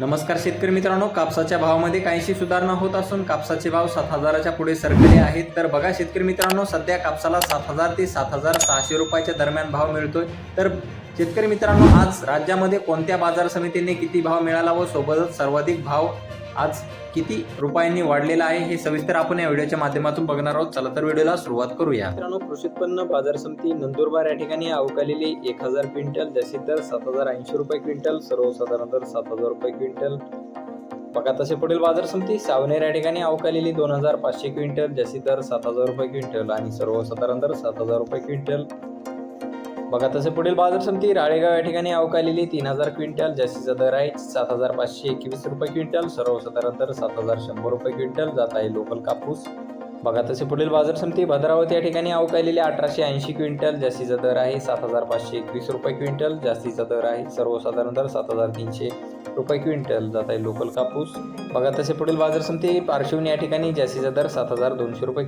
नमस्कार शेतकरी मित्रांनो कापसाच्या भावामध्ये काहीशी सुधारणा होत असून कापसाचे भाव सात हजाराच्या पुढे सरकले आहेत. तर बघा शेतकरी मित्रांनो सध्या कापसाला सात हजार ते सात हजार सहाशे रुपयाच्या दरम्यान भाव मिळतोय. तर शेतकरी मित्रांनो आज राज्यामध्ये कोणत्या बाजार समितीने किती भाव मिळाला व सोबतच सर्वाधिक भाव आज किती रुपयांनी वाढलेला आहे हे सविस्तर आपण या व्हिडिओच्या माध्यमातून बघणार आहोत. चला तर व्हिडिओला सुरुवात करूया. मित्रांनो कृषी उत्पन्न बाजार समिती नंदुरबार या ठिकाणी अवकालेली एक हजार क्विंटल जास्तीत दर सात हजार ऐंशी रुपये क्विंटल सर्वसाधारण दर सात हजार रुपये क्विंटल. बघा तसे पुढील बाजार समिती सावनेर या ठिकाणी अवकालेली दोन हजार पाचशे क्विंटल जास्तीत दर सात हजार रुपये क्विंटल आणि सर्वसाधारण दर सात हजार रुपये क्विंटल. बघा तसे पुढील बाजार समिती राळेगाव या ठिकाणी अवकालेली तीन हजार क्विंटल जास्तीचा दर आहे सात हजार पाचशे एकवीस रुपये क्विंटल सर्वसाधारण दर सात हजार शंभर रुपये क्विंटल जात आहे लोकल कापूस. बघा तसे पुढील बाजार समिती भद्रावती या ठिकाणी अवकालेली अठराशे ऐंशी क्विंटल जास्तीचा दर आहे सात हजार पाचशे एकवीस रुपये क्विंटल जास्तीचा दर आहे सर्वसाधारण दर सात हजार तीनशे रुपये क्विंटल जात आहे लोकल कापूस. बघा तसे पुढील बाजार समिती पार्श्वनी या ठिकाणी जास्तीचा दर सात हजार दोनशे रुपये